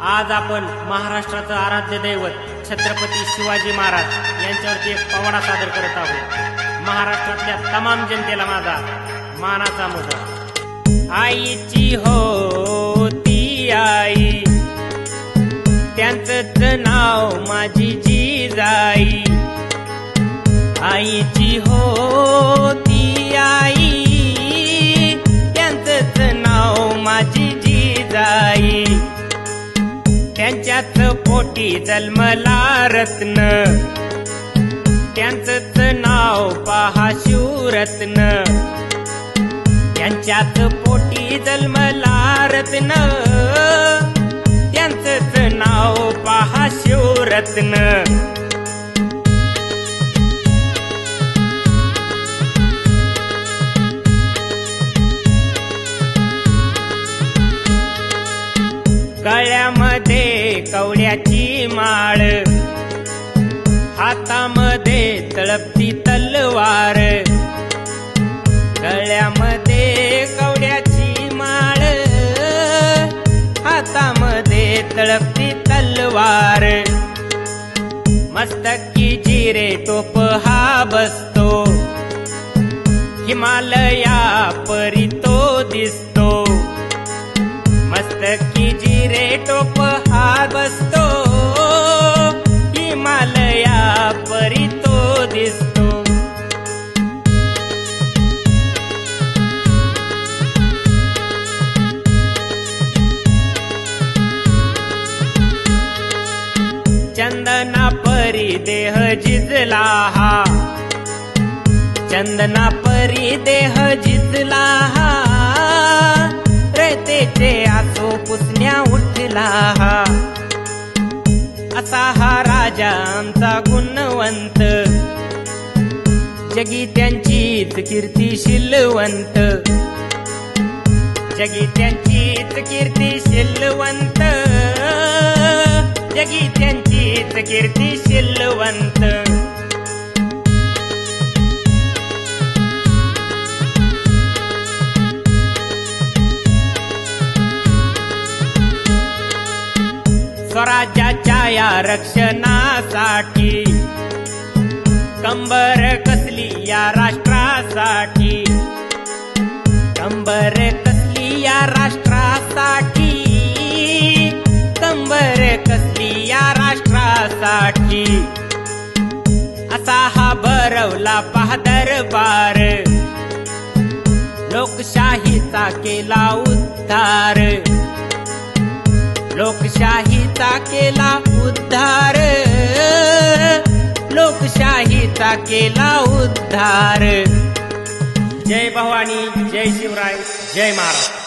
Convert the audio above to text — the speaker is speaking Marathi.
आज आपण महाराष्ट्राचं आराध्य दैवत छत्रपती शिवाजी महाराज यांच्यावरती एक पवाडा सादर करत आहोत. महाराष्ट्रातल्या तमाम जनतेला माझा मानाचा मुद्रा आईची होती आई. त्यांचंच नाव माझी जी जाई आईची हो पोटी जन्मला रत्न. त्यांचंच नाव पहा शिवरत्न. त्यांच्याच पोटी जन्मला रत्न. त्यांचंच नाव पहा शिवरत्न. गळ्यामध्ये कवड्याची माळ. हातामध्ये तळपती तलवार. गळ्यामध्ये कवड्याची माळ. हातामध्ये तळपती तलवार. मस्तकी जिरे टोप हा बसतो. हिमालया परी तो दिसतो. मस्तकी जिरे टोप हा बसतो. हिमालया परी तो दिसतो. चंदना परी देह जिजला हा. चंदना परी देह जिजला हा. पुसण्या उठला हा. असा हा राजा आमचा गुणवंत. जगी त्यांचीच कीर्ती शिलवंत. जगी त्यांचीच कीर्ती शिलवंत. जगी त्यांचीच कीर्ती शिलवंत. स्वराज्याच्या या रक्षणासाठी. कंबर कसली या राष्ट्रासाठी. कंबर कसली या राष्ट्रासाठी. कंबर कसली या राष्ट्रासाठी. असा हा भरवला बार लोकशाहीचा केला उद्धार. लोकशाहीचा केला उद्धार. लोकशाहीचा केला उद्धार. जय भवानी जय शिवराय जय महाराज.